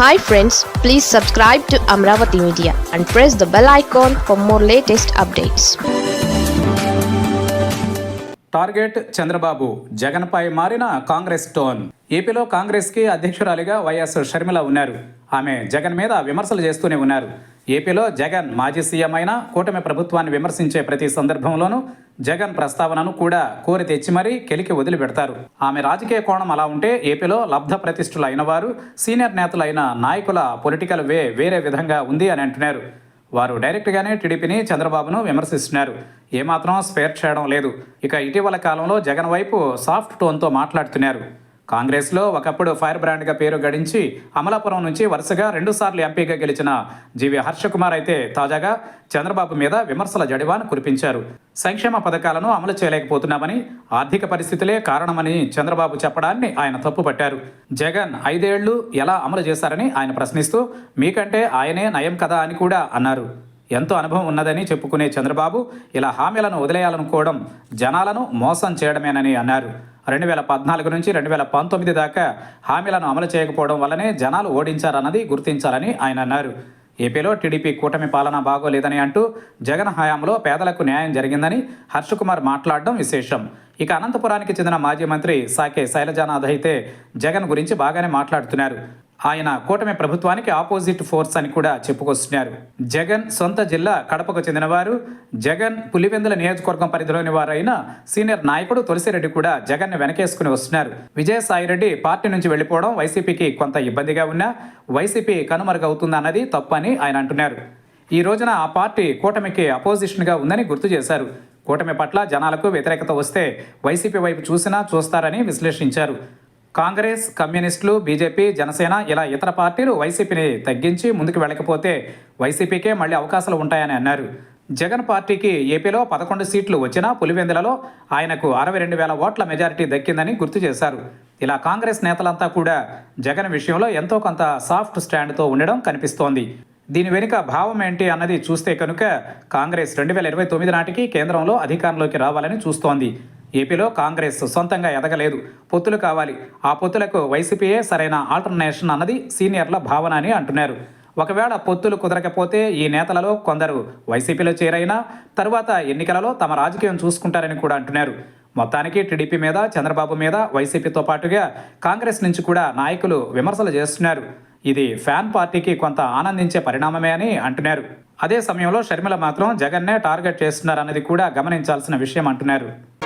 Hi friends please subscribe to Amaravati media and press the bell icon for more latest updates target Chandrababu జగన్పై మారిన Congress tone. ఏపీలో కాంగ్రెస్కి అధ్యక్షురాలిగా YS Sharmila ఉన్నారు. ఆమె జగన్ మీద విమర్శలు చేస్తూనే ఉన్నారు. ఏపీలో జగన్ మాజీ సీఎం అయినా కూటమి ప్రభుత్వాన్ని విమర్శించే ప్రతి సందర్భంలోనూ జగన్ ప్రస్తావనను కూడా కోరి తెచ్చి మరీ కెలికి వదిలిపెడతారు. ఆమె రాజకీయ కోణం అలా ఉంటే ఏపీలో లబ్ధ ప్రతిష్ఠులు అయిన వారు సీనియర్ నేతలైన నాయకుల పొలిటికల్ వే వేరే విధంగా ఉంది అని అంటున్నారు. వారు డైరెక్ట్గానే టీడీపీని చంద్రబాబును విమర్శిస్తున్నారు. ఏమాత్రం స్పేర్ చేయడం లేదు. ఇక ఇటీవల కాలంలో జగన్ వైపు సాఫ్ట్ టోన్తో మాట్లాడుతున్నారు. కాంగ్రెస్లో ఒకప్పుడు ఫైర్ బ్రాండ్గా పేరు గడించి అమలాపురం నుంచి వరుసగా రెండుసార్లు ఎంపీగా గెలిచిన జీవి హర్షకుమార్ అయితే తాజాగా చంద్రబాబు మీద విమర్శల జడివాన్ కురిపించారు. సంక్షేమ పథకాలను అమలు చేయలేకపోతున్నామని ఆర్థిక పరిస్థితులే కారణమని చంద్రబాబు చెప్పడాన్ని ఆయన తప్పుపట్టారు. జగన్ ఐదేళ్ళు ఎలా అమలు చేశారని ఆయన ప్రశ్నిస్తూ మీకంటే ఆయనే నయం కదా అని కూడా అన్నారు. ఎంతో అనుభవం ఉన్నదని చెప్పుకునే చంద్రబాబు ఇలా హామీలను వదిలేయాలనుకోవడం జనాలను మోసం చేయడమేనని అన్నారు. రెండు వేల పద్నాలుగు నుంచి రెండు వేల పంతొమ్మిది దాకా హామీలను అమలు చేయకపోవడం వల్లనే జనాలు ఓడించారన్నది గుర్తించాలని ఆయన అన్నారు. ఏపీలో టీడీపీ కూటమి పాలన బాగోలేదని అంటూ జగన్ హయాంలో పేదలకు న్యాయం జరిగిందని హర్షకుమార్ మాట్లాడడం విశేషం. ఇక అనంతపురానికి చెందిన మాజీ మంత్రి సాకే శైలజానాథ్ అయితే జగన్ గురించి బాగానే మాట్లాడుతున్నారు. ఆయన కూటమి ప్రభుత్వానికి ఆపోజిట్ ఫోర్స్ అని కూడా చెప్పుకొస్తున్నారు. జగన్ సొంత జిల్లా కడపకు చెందినవారు. జగన్ పులివెందుల నియోజకవర్గం పరిధిలోని వారైన సీనియర్ నాయకుడు తులసిరెడ్డి కూడా జగన్ని వెనకేసుకుని వస్తున్నారు. విజయసాయిరెడ్డి పార్టీ నుంచి వెళ్ళిపోవడం వైసీపీకి కొంత ఇబ్బందిగా ఉన్నా వైసీపీ కనుమరుగవుతుందన్నది తప్పని ఆయన అంటున్నారు. ఈ రోజున ఆ పార్టీ కూటమికి అపోజిషన్గా ఉందని గుర్తు చేశారు. కూటమి పట్ల జనాలకు వ్యతిరేకత వస్తే వైసీపీ వైపు చూసినా చూస్తారని విశ్లేషించారు. కాంగ్రెస్ కమ్యూనిస్టులు బీజేపీ జనసేన ఇలా ఇతర పార్టీలు వైసీపీని తగ్గించి ముందుకు వెళ్ళకపోతే వైసీపీకే మళ్ళీ అవకాశాలు ఉంటాయని అన్నారు. జగన్ పార్టీకి ఏపీలో పదకొండు సీట్లు వచ్చినా పులివెందులలో ఆయనకు అరవై రెండు వేల ఓట్ల మెజారిటీ దక్కిందని గుర్తు చేశారు. ఇలా కాంగ్రెస్ నేతలంతా కూడా జగన్ విషయంలో ఎంతో కొంత సాఫ్ట్ స్టాండ్తో ఉండడం కనిపిస్తోంది. దీని వెనుక భావం ఏంటి అన్నది చూస్తే కనుక కాంగ్రెస్ రెండు వేల ఇరవై తొమ్మిది నాటికి కేంద్రంలో అధికారంలోకి రావాలని చూస్తోంది. ఏపీలో కాంగ్రెస్ సొంతంగా ఎదగలేదు. పొత్తులు కావాలి. ఆ పొత్తులకు వైసీపీయే సరైన ఆల్టర్నేషన్ అన్నది సీనియర్ల భావన అని అంటున్నారు. ఒకవేళ పొత్తులు కుదరకపోతే ఈ నేతలలో కొందరు వైసీపీలో చేరైనా తరువాత ఎన్నికలలో తమ రాజకీయం చూసుకుంటారని కూడా అంటున్నారు. మొత్తానికి టీడీపీ మీద చంద్రబాబు మీద వైసీపీతో పాటుగా కాంగ్రెస్ నుంచి కూడా నాయకులు విమర్శలు చేస్తున్నారు. ఇది ఫ్యాన్ పార్టీకి కొంత ఆనందించే పరిణామమే అని అంటున్నారు. అదే సమయంలో షర్మిల మాత్రం జగన్నే టార్గెట్ చేస్తున్నారన్నది కూడా గమనించాల్సిన విషయం అంటున్నారు.